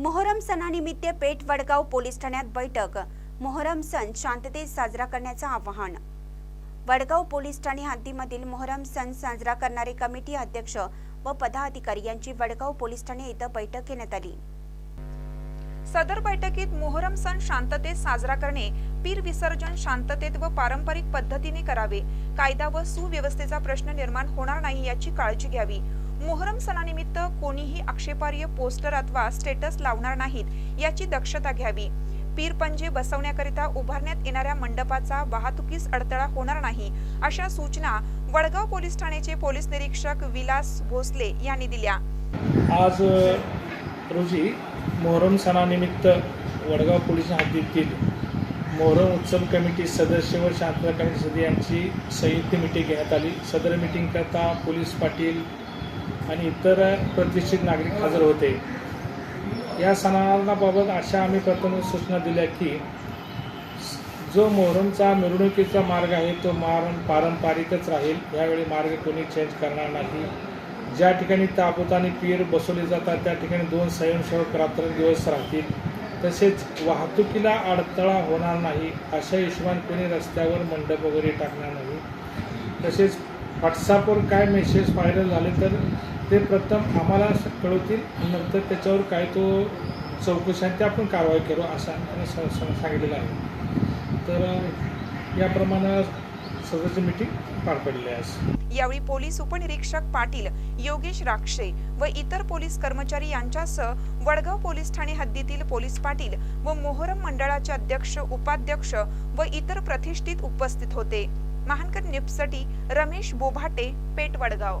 मोहरम सणानिमित्त पेठ वडगाव पोलीस ठाण्यात बैठक. मोहरम सण शांततेत साजरा करण्याचं आवाहन. वडगाव पोलीस ठाणे हद्दीमधील मोहरम सण साजरा करणारे कमिटी अध्यक्ष व पदाधिकारी यांची वडगाव पोलीस ठाणे इथं बैठक घेण्यात आली. सदर बैठकीत मोहरम सण शांततेत साजरा करणे पीर विसर्जन शांततेत व पारंपरिक पद्धतीने करावे कायदा व सुव्यवस्थेचा प्रश्न निर्माण होणार नाही याची काळजी घ्यावी मोहरम सणानिमित्त कोणीही आक्षेपार्ह पोस्टर अथवा स्टेटस लावणार नाहीत याची दक्षता घ्यावी. पीर पंजे बसवण्याकरिता उभारण्यात येणाऱ्या मंडपाचा वाहतुकीस अडथळा होणार नाही अशा सूचना वडगाव पोलीस ठाण्याचे पोलीस निरीक्षक विलास भोसले यांनी दिल्या. आज रोजी मोहरम सणानिमित्त वडगाव पोलीस हद्दीतील मोहरम उत्सव कमिटी सदस्य व शांतता कमिटी सदस्य यांची संयुक्त मिटिंग घेण्यात आली. सदर मिटिंगकरता पोलीस पाटील आणि इतर प्रतिष्ठित नागरिक हजर होते. या सणाबाबत अशा आम्ही प्रथम सूचना दिल्या की जो मोहरमचा मिरवणुकीचा मार्ग आहे तो मार पारंपरिकच राहील. यावेळी मार्ग कोणी चेंज करणार नाही. ज्या ठिकाणी ताबूत आणि पीर बसवले जातात त्या ठिकाणी दोन स्वयंसेवक रात्रंदिवस राहतील. तसेच वाहतुकीला अडथळा होणार नाही. अशा हिशोबाने कोणी रस्त्यावर मंडप वगैरे टाकणार नाही. तसेच व्हॉट्सअपवर काय मेसेज व्हायरल झाले तर ते प्रथम आम्हाला कळवतील नंतर त्याच्यावर काय तो चौकशी आणि ते आपण कारवाई करू असं आम्ही सांगितलेलं आहे. तर याप्रमाणे सदरची मिटिंग पार पडली आहे. यावेळी पोलीस उपनिरीक्षक पाटील योगेश राक्षे व इतर पोलीस कर्मचारी यांच्यासह वडगाव पोलीस ठाणे हद्दीतील पोलीस पाटील व मोहरम मंडळाचे अध्यक्ष उपाध्यक्ष व इतर प्रतिष्ठित उपस्थित होते. महानकर न्यूजसाठी रमेश बोभाटे पेट वडगाव.